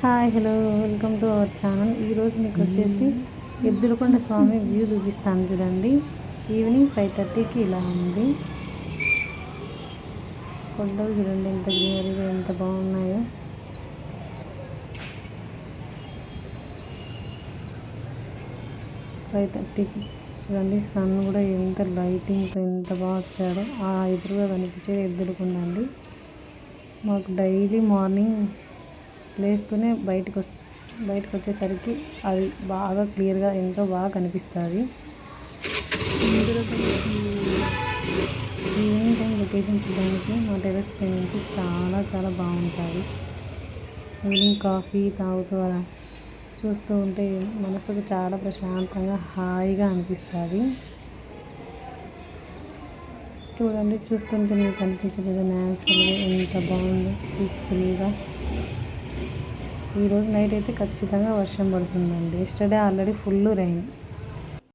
Hi hello welcome to our channel. ఈరోజు మీకు వచ్చేసి ఎద్దులకొండ స్వామి వ్యూ చూపిస్తాను చూడండి. ఈవినింగ్ ఫైవ్ థర్టీకి ఇలా ఉంది. కొండలు చూడండి ఎంత గ్రీనరీగా ఎంత బాగున్నాయో. ఫైవ్ థర్టీకి చూడండి సన్ కూడా ఎంత లైటింగ్తో ఎంత బాగా వచ్చాడో. ఆ ఎదురుగా కనిపించేది ఎద్దులకొండ అండి. మాకు డైలీ మార్నింగ్ లేస్తూనే బయటకు బయటకు వచ్చేసరికి అది బాగా క్లియర్గా ఎంతో బాగా కనిపిస్తుంది. ఈవినింగ్ టైం లొకేషన్ చూడడానికి మా టెరెస్ పై నుంచి చాలా చాలా బాగుంటుంది. ఈవినింగ్ కాఫీ తాగుతూ అలా చూస్తూ ఉంటే మనసుకు చాలా ప్రశాంతంగా హాయిగా అనిపిస్తుంది. చూడండి చూస్తుంటే మీకు అనిపించలేదు న్యాచురల్గా ఎంత బాగుందో పీస్ఫుల్గా. ఈరోజు నైట్ అయితే ఖచ్చితంగా వర్షం పడుతుందండి. Yesterday already full rain